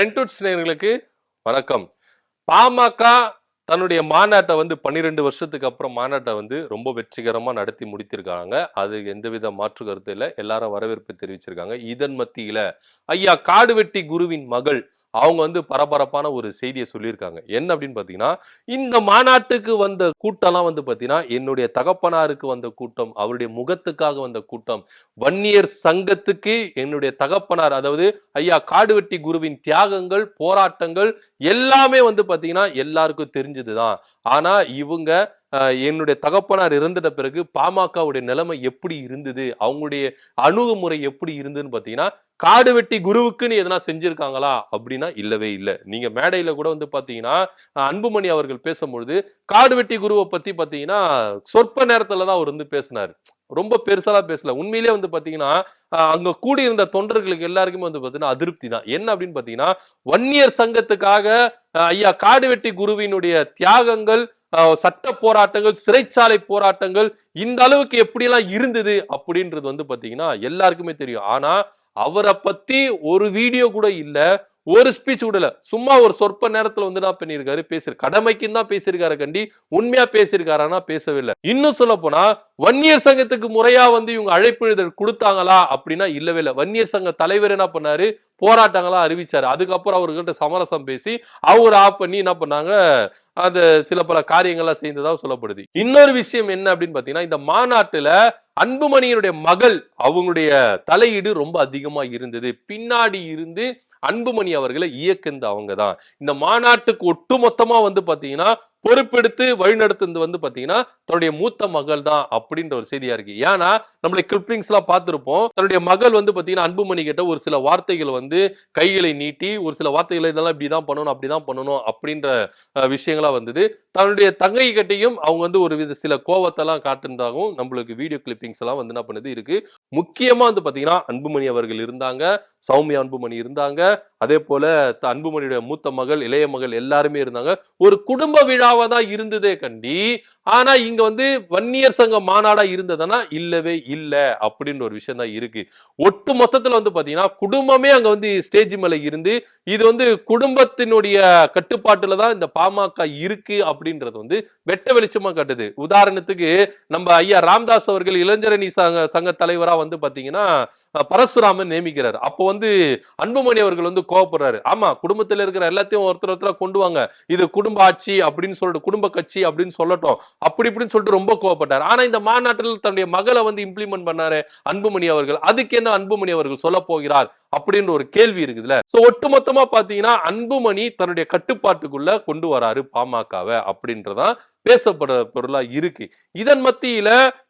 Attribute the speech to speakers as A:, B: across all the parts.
A: பிரிண்டவுட்ஸ் நேர்களுக்கு வணக்கம். பாமக தன்னுடைய மாநாட்டை வந்து பன்னிரெண்டு வருஷத்துக்கு அப்புறம் மாநாட்டை வந்து ரொம்ப வெற்றிகரமாக நடத்தி முடித்திருக்காங்க. அது எந்தவித மாற்று கருத்து இல்லை. எல்லாரும் வரவேற்பு தெரிவிச்சிருக்காங்க. இதன் மத்தியில் ஐயா காடுவெட்டி குருவின் மகள் அவங்க வந்து பரபரப்பான ஒரு செய்தியை சொல்லியிருக்காங்க. என்ன அப்படின்னு பார்த்தீங்கன்னா இந்த மாநாட்டுக்கு வந்த கூட்டம்லாம் வந்து பார்த்தீங்கன்னா என்னுடைய தகப்பனாருக்கு வந்த கூட்டம் அவருடைய முகத்துக்காக வந்த கூட்டம் வன்னியர் சங்கத்துக்கு என்னுடைய தகப்பனார் அதாவது ஐயா காடுவெட்டி குருவின் தியாகங்கள் போராட்டங்கள் எல்லாமே வந்து பார்த்தீங்கன்னா எல்லாருக்கும் தெரிஞ்சதுதான். ஆனால் இவங்க என்னுடைய தகப்பனார் இறந்துட்ட பிறகு பாமகவுடைய நிலைமை எப்படி இருந்தது? அவங்களுடைய அணுகுமுறை எப்படி இருந்ததுன்னு பார்த்தீங்கன்னா காடு வெட்டி குருவுக்குன்னு எதனா செஞ்சிருக்காங்களா? அப்படின்னா இல்லவே இல்லை. நீங்க மேடையில கூட வந்து பாத்தீங்கன்னா அன்புமணி அவர்கள் பேசும்பொழுது காடு வெட்டி குருவை பத்தி பாத்தீங்கன்னா சொற்ப நேரத்துல தான் அவர் வந்து பேசினார். ரொம்ப பெருசாலாம் பேசல. உண்மையிலேயே வந்து பாத்தீங்கன்னா அங்க கூடியிருந்த தொண்டர்களுக்கு எல்லாருக்குமே வந்து பாத்தீங்கன்னா அதிருப்தி தான். என்ன அப்படின்னு பாத்தீங்கன்னா வன்னியர் சங்கத்துக்காக ஐயா ஐயா காடுவெட்டி குருவினுடைய தியாகங்கள் சட்ட போராட்டங்கள் சிறைச்சாலை போராட்டங்கள் இந்த அளவுக்கு எப்படியெல்லாம் இருந்தது அப்படின்றது வந்து பாத்தீங்கன்னா எல்லாருக்குமே தெரியும். ஆனா அவரை பத்தி ஒரு வீடியோ கூட இல்ல ஒரு ஸ்பீச் விடல. சும்மா ஒரு சொற்ப நேரத்துல வந்து என்ன பண்ணியிருக்காரு பேசிரு கடமைக்குன்னு தான் பேசியிருக்காரு கண்டி. உண்மையா பேசியிருக்காரானா பேசவில்லை. இன்னும் சொல்ல போனா வன்னியர் சங்கத்துக்கு முறையா வந்து இவங்க அழைப்பிதழ் கொடுத்தாங்களா அப்படின்னா இல்லவே இல்லை. வன்னியர் சங்க தலைவர் என்ன பண்ணாரு? போராட்டங்களா அறிவிச்சாரு. அதுக்கப்புறம் அவர்கிட்ட சமரசம் பேசி அவர் ஆஃப் பண்ணி என்ன பண்ணாங்க? அந்த சில பல காரியங்கள்லாம் செய்ததாக சொல்லப்படுது. இன்னொரு விஷயம் என்ன அப்படின்னு பாத்தீங்கன்னா இந்த மாநாட்டுல அன்புமணியினுடைய மகள் அவங்களுடைய தலையீடு ரொம்ப அதிகமா இருந்தது. பின்னாடி இருந்து அன்புமணி அவர்களை இயக்குந்த அவங்க தான் இந்த மாநாட்டுக்கு ஒட்டுமொத்தமா வந்து பாத்தீங்கன்னா பொறுப்பெடுத்து வழிநடத்துந்து வந்து பாத்தீங்கன்னா தன்னுடைய மூத்த மகள் தான் அப்படின்ற ஒரு செய்தியா இருக்கு. ஏன்னா நம்மளுடைய கிளிப்பிங்ஸ் எல்லாம் பார்த்திருப்போம். தன்னுடைய மகள் வந்து பாத்தீங்கன்னா அன்புமணி கிட்ட ஒரு சில வார்த்தைகள் வந்து கைகளை நீட்டி ஒரு சில வார்த்தைகளை இதெல்லாம் இப்படிதான் பண்ணணும் அப்படிதான் பண்ணணும் அப்படின்ற விஷயங்களா வந்தது. தன்னுடைய தங்கை கிட்டையும் அவங்க வந்து ஒரு வித சில கோவத்தெல்லாம் காட்டுனதாகவும் நம்மளுக்கு வீடியோ கிளிப்பிங்ஸ் எல்லாம் வந்து என்ன பண்ணுது இருக்கு. முக்கியமா வந்து பாத்தீங்கன்னா அன்புமணி அவர்கள் இருந்தாங்க சௌமியா அன்புமணி இருந்தாங்க அதே போல த- அன்புமணியுடைய மூத்த மகள் இளைய மகள் எல்லாருமே இருந்தாங்க. ஒரு குடும்ப விழாவா தான் இருந்ததே கண்டி ஆனா இங்க வந்து வன்னியர் சங்க மாநாடா இருந்ததுன்னா இல்லவே இல்லை அப்படின்ற ஒரு விஷயம் தான் இருக்கு. ஒட்டு மொத்தத்துல வந்து பாத்தீங்கன்னா குடும்பமே அங்க வந்து ஸ்டேஜ் மேல இருந்து இது வந்து குடும்பத்தினுடைய கட்டுப்பாட்டுல தான் இந்த பாமக இருக்கு அப்படின்றது வந்து வெட்ட வெளிச்சமா காட்டுது. உதாரணத்துக்கு நம்ம ஐயா ராம்தாஸ் அவர்கள் இளைஞரணி சங்க சங்க தலைவரா வந்து பாத்தீங்கன்னா பரசுராமன் நியமிக்கிறார். அப்போ வந்து அன்புமணி அவர்கள் வந்து கோவப்படுறாரு. ஆமா குடும்பத்துல இருக்கிற எல்லாத்தையும் ஒருத்தர் ஒருத்தர கொண்டு வாங்க. இது குடும்ப ஆட்சி அப்படின்னு சொல்லிட்டு குடும்ப கட்சி அப்படின்னு சொல்லட்டும். அப்படி இப்படின்னு சொல்லிட்டு ரொம்ப கோவப்பட்டார். ஆனா இந்த மாநாட்டில் தன்னுடைய மகளை வந்து இம்ப்ளிமெண்ட் பண்ணாரு அன்புமணி அவர்கள். அதுக்கு என்ன அன்புமணி அவர்கள் சொல்ல போகிறார் அப்படின்ற ஒரு கேள்வி இருக்குதுல்ல. சோ ஒட்டுமொத்தமா பாத்தீங்கன்னா அன்புமணி தன்னுடைய கட்டுப்பாட்டுக்குள்ள கொண்டு வராரு பாமகவை அப்படின்றதான் பேசப்படுற பொருளா இருக்கு. இதன் மத்தியில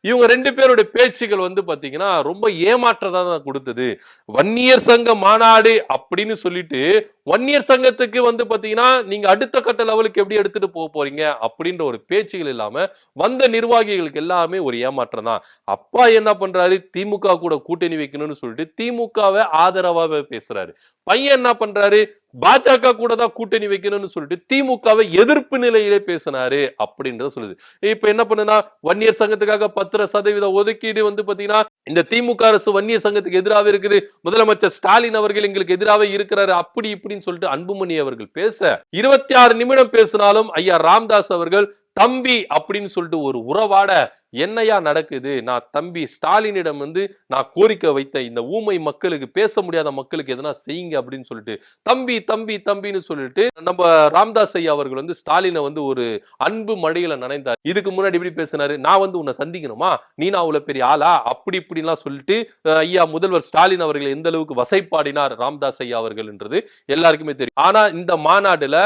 A: இவங்க ரெண்டு பேருடைய பேச்சுகள் வந்து பாத்தீங்கன்னா ரொம்ப ஏமாற்றதா தான் கொடுத்தது. வன்னியர் சங்க மாநாடு அப்படின்னு சொல்லிட்டு வன்னியர் சங்கத்துக்கு வந்து பாத்தீங்கன்னா நீங்க அடுத்த கட்ட லெவலுக்கு எப்படி எடுத்துட்டு போக போறீங்க அப்படின்ற ஒரு பேச்சுகள் இல்லாம வந்த நிர்வாகிகளுக்கு எல்லாமே ஒரு ஏமாற்றம் தான். அப்பா என்ன பண்றாரு? திமுக கூட கூட்டணி வைக்கணும்னு சொல்லிட்டு திமுகவை ஆதரவாக பேசுறாரு. பையன் என்ன பண்றாரு? பாஜக கூட தான் கூட்டணி வைக்கணும்னு சொல்லிட்டு திமுகவை எதிர்ப்பு நிலையிலே பேசினாரு அப்படின்றத சொல்லுது. இப்ப என்ன பண்ணுனா வன்னியர் சங்கத்துக்காக பத்திர சதவீத ஒதுக்கீடு வந்து பாத்தீங்கன்னா இந்த திமுக அரசு வன்னியர் சங்கத்துக்கு எதிராக இருக்குது. முதலமைச்சர் ஸ்டாலின் அவர்கள் எங்களுக்கு எதிராக இருக்கிறாரு அப்படி இப்படின்னு சொல்லிட்டு அன்புமணி அவர்கள் பேச இருபத்தி ஆறு நிமிடம் பேசினாலும் ஐயா ராம்தாஸ் அவர்கள் தம்பி அப்படின்னு சொல்லிட்டு ஒரு உறவாட என்னையா நடக்குது? நான் தம்பி ஸ்டாலினிடம் வந்து நான் கோரிக்கை வைத்த இந்த ஊமை மக்களுக்கு பேச முடியாத மக்களுக்கு எதனா செய்யுங்க அப்படின்னு சொல்லிட்டு தம்பி தம்பி தம்பின்னு சொல்லிட்டு நம்ம ராம்தாஸ் ஐயா அவர்கள் வந்து ஸ்டாலினை வந்து ஒரு அன்பு மழையில நனைந்தார். இதுக்கு முன்னாடி இப்படி பேசினாரு? நான் வந்து உன்னை சந்திக்கணுமா? நீ நான் அவ்வளவு பெரிய ஆளா? அப்படி இப்படின்லாம் சொல்லிட்டு ஐயா முதல்வர் ஸ்டாலின் அவர்கள் எந்த அளவுக்கு வசைப்பாடினார் ராம்தாஸ் ஐயா அவர்கள்ன்றது எல்லாருக்குமே தெரியும். ஆனா இந்த மாநாடுல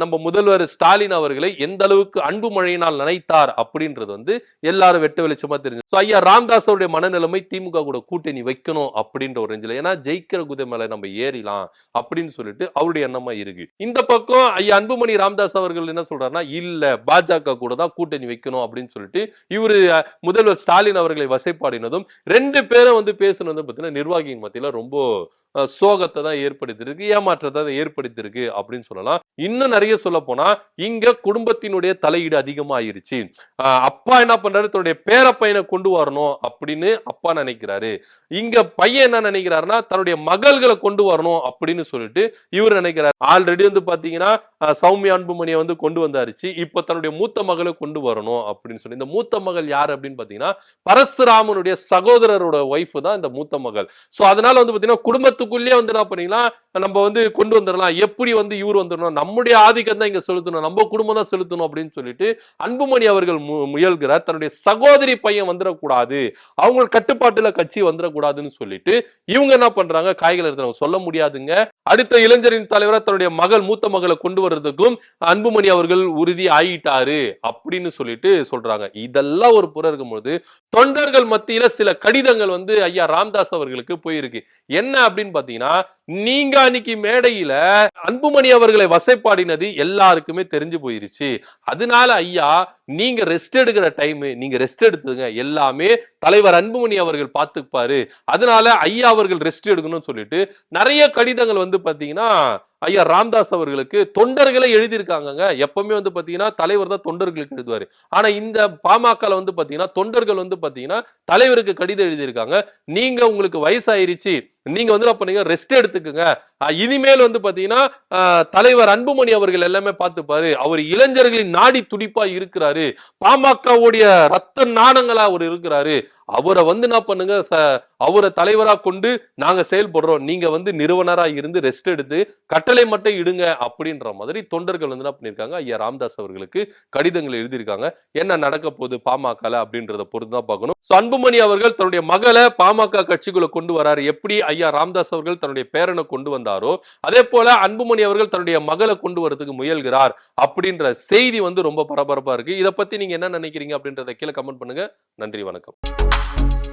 A: நம்ம முதல்வர் ஸ்டாலின் அவர்களை எந்த அளவுக்கு அன்பு மழையினால் நினைத்தார் அப்படின்றது வந்து எல்லாரும் வெட்ட வெளிச்சமா தெரிஞ்சு. ஸோ ஐயா ராம்தாஸ் அவருடைய மனநிலைமை திமுக கூட கூட்டணி வைக்கணும் அப்படின்ற ஒரு ரேஞ்சில் ஏன்னா ஜெயிக்கிற குதிரை மேல நம்ம ஏறிலாம் அப்படின்னு சொல்லிட்டு அவருடைய எண்ணமா இருக்கு. இந்த பக்கம் ஐயா அன்புமணி ராம்தாஸ் அவர்கள் என்ன சொல்றாருன்னா இல்ல பாஜக கூட தான் கூட்டணி வைக்கணும் அப்படின்னு சொல்லிட்டு இவரு முதல்வர் ஸ்டாலின் அவர்களை வசைப்பாடினதும் ரெண்டு பேரும் வந்து பேசுனதும் பார்த்தீங்கன்னா நிர்வாகியின் மத்தியில ரொம்ப சோகத்தை தான் ஏற்படுத்தியிருக்கு ஏமாற்றத்தை தான் ஏற்படுத்தியிருக்கு அப்படின்னு சொல்லலாம். இன்னும் நிறைய சொல்ல போனா இங்க குடும்பத்தினுடைய தலையீடு அதிகமாயிருச்சு. அப்பா என்ன பண்றாரு? தன்னுடைய பேர பையனை கொண்டு வரணும் அப்படின்னு அப்பா நினைக்கிறாரு. இங்க பையன் என்ன நினைக்கிறாருன்னா தன்னுடைய மகள்களை கொண்டு வரணும் அப்படின்னு சொல்லிட்டு இவர் நினைக்கிறார். ஆல்ரெடி வந்து பாத்தீங்கன்னா சௌமிய அன்புமணியை வந்து கொண்டு வந்தாருச்சு. இப்ப தன்னுடைய மூத்த மகளை கொண்டு வரணும் அப்படின்னு சொல்லி. இந்த மூத்த மகள் யார் அப்படின்னு பாத்தீங்கன்னா பரசுராமனுடைய சகோதரரோட ஒய்ஃப் தான் இந்த மூத்த மகள். சோ அதனால வந்து பாத்தீங்கன்னா குடும்பத்துக்குள்ளேயே வந்து என்ன பண்ணீங்கன்னா நம்ம வந்து கொண்டு வந்துடலாம். எப்படி வந்து இவர் வந்துடணும்? நம்முடைய ஆதிக்கம் தான் இங்க செலுத்தணும். நம்ம குடும்பம் தான் செலுத்தணும் அப்படின்னு சொல்லிட்டு அன்புமணி அவர்கள் மு- முயல்கிறார். தன்னுடைய சகோதரி பையன் வந்துடக்கூடாது. அவங்க கட்டுப்பாட்டுல கட்சி வந்துடக்கூடாதுன்னு சொல்லிட்டு இவங்க என்ன பண்றாங்க? காய்கள் சொல்ல முடியாதுங்க. அடுத்த இளைஞரின் தலைவராக தன்னுடைய மகள் மூத்த மகளை கொண்டு வர்றதுக்கும் அன்புமணி அவர்கள் உறுதி ஆயிட்டாரு அப்படின்னு சொல்லிட்டு சொல்றாங்க. இதெல்லாம் ஒரு புற இருக்கும்போது தொண்டர்கள் மத்தியில சில கடிதங்கள் வந்து ஐயா ராம்தாஸ் அவர்களுக்கு போயிருக்கு. என்ன அப்படின்னு பாத்தீங்கன்னா நீங்க அன்னைக்கு மேடையில அன்புமணி அவர்களை வசைப்பாடினது எல்லாருக்குமே தெரிஞ்சு போயிருச்சு. அதனால ஐயா நீங்க ரெஸ்ட் எடுக்கிற டைம் நீங்க ரெஸ்ட் எடுத்துங்க எல்லாமே தலைவர் அன்புமணி அவர்கள் பார்த்துப்பாரு. அதனால ஐயா அவர்கள் ரெஸ்ட் எடுக்கணும்னு சொல்லிட்டு நிறைய கடிதங்கள் வந்து பாத்தீங்கன்னா ஐயா ராம்தாஸ் அவர்களுக்கு தொண்டர்களை எழுதியிருக்காங்கங்க. எப்பவுமே வந்து பாத்தீங்கன்னா தலைவர் தான் தொண்டர்களுக்கு எழுதுவாரு. ஆனா இந்த பாமக வந்து பாத்தீங்கன்னா தொண்டர்கள் வந்து பாத்தீங்கன்னா தலைவருக்கு கடிதம் எழுதியிருக்காங்க. நீங்க உங்களுக்கு வயசாயிருச்சு நீங்க வந்து என்ன பண்ணீங்க? ரெஸ்ட் எடுத்துக்கோங்க. இனிமேல் வந்து பாத்தீங்கன்னா தலைவர் அன்புமணி அவர்கள் எல்லாமே பார்த்துப்பாரு. அவர் இளைஞர்களின் நாடி துடிப்பா இருக்கிறாரு. பாமகவுடைய ரத்த நாணங்களா அவர் இருக்கிறாரு. அவரை வந்து என்ன பண்ணுங்க ச- அவரை தலைவரா கொண்டு நாங்க செயல்படுறோம். நீங்க வந்து நிறுவனராக இருந்து ரெஸ்ட் எடுத்து கட்டளை மட்டும் இடுங்க அப்படின்ற மாதிரி தொண்டர்கள் வந்து என்ன பண்ணிருக்காங்க ஐயா ராம்தாஸ் அவர்களுக்கு கடிதங்கள் எழுதியிருக்காங்க. என்ன நடக்க போகுது பாமகல அப்படின்றத பொறுத்து தான் பார்க்கணும். ஸோ அன்புமணி அவர்கள் தன்னுடைய மகளை பாமக கட்சிக்குள்ள கொண்டு வராரு. எப்படி ஐயா ராம்தாஸ் அவர்கள் தன்னுடைய பேரனை கொண்டு வந்தாரோ அதே போல அன்புமணி அவர்கள் தன்னுடைய மகளை கொண்டு வரதுக்கு முயல்கிறார் அப்படின்ற செய்தி வந்து ரொம்ப பரபரப்பா இருக்கு. இதை பத்தி நீங்க என்ன நினைக்கிறீங்க அப்படின்றத கீழே கமெண்ட் பண்ணுங்க. நன்றி வணக்கம். thank you